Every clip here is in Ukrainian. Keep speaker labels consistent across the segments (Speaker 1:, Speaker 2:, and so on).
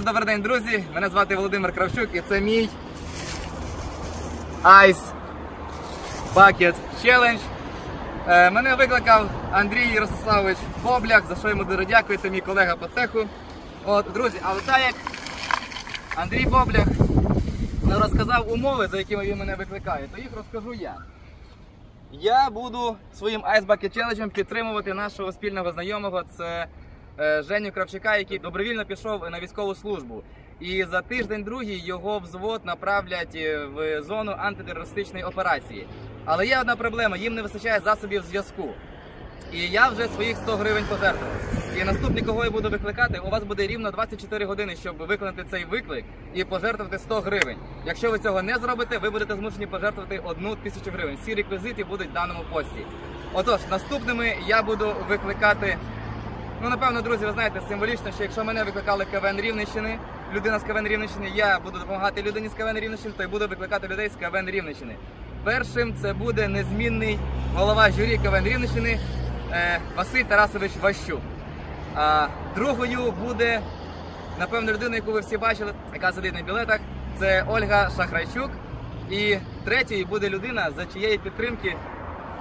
Speaker 1: день, друзі! Мене звати Володимир Кравчук і це мій Ice Bucket Challenge. Е, Мене викликав Андрій Ростиславович Бобляк, за що йому дуже дякую, це мій колега по цеху. От, друзі, але так як Андрій Бобляк розказав умови, за якими він мене викликає, то їх розкажу я. Я буду своїм Ice Bucket Challenge підтримувати нашого спільного знайомого. Це Женю Кравчука, який добровільно пішов на військову службу. І за тиждень другий його взвод направлять е, в зону антитерористичної операції. Але є одна проблема: їм не вистачає засобів зв'язку. І я вже своїх 100 гривень пожертвував. І наступний, кого я буду викликати, у вас буде рівно 24 години, щоб виконати цей виклик і пожертвувати 100 гривень. Якщо ви цього не зробите, ви будете змушені пожертвувати одну тисячу гривень. Всі реквізити будуть в даному пості. Отож, наступними я буду викликати. Ну, напевно, друзі, ви знаєте, символічно, що якщо мене викликали КВН Рівненщини, людина з КВН Рівненщини, я буду допомагати людині з КВН Рівненщини, то й буду викликати людей з КВН Рівненщини. Першим це буде незмінний голова журі КВН Рівненщини е, Василь Тарасович Ващук. А другою буде, напевно, людина, яку ви всі бачили, яка сидить на білетах, це Ольга Шахрайчук. І третьою буде людина, за чиєї підтримки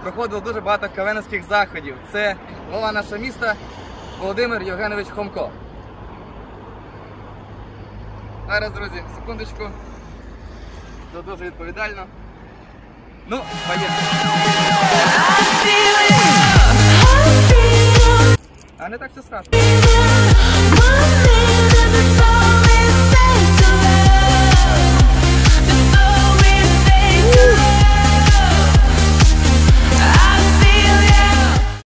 Speaker 1: проходило дуже багато кавеновських заходів. Це голова нашого міста Володимир Євгенович Хомко. Зараз, друзі, секундочку. Це дуже відповідально. Ну, поїхали. А не так все страшно.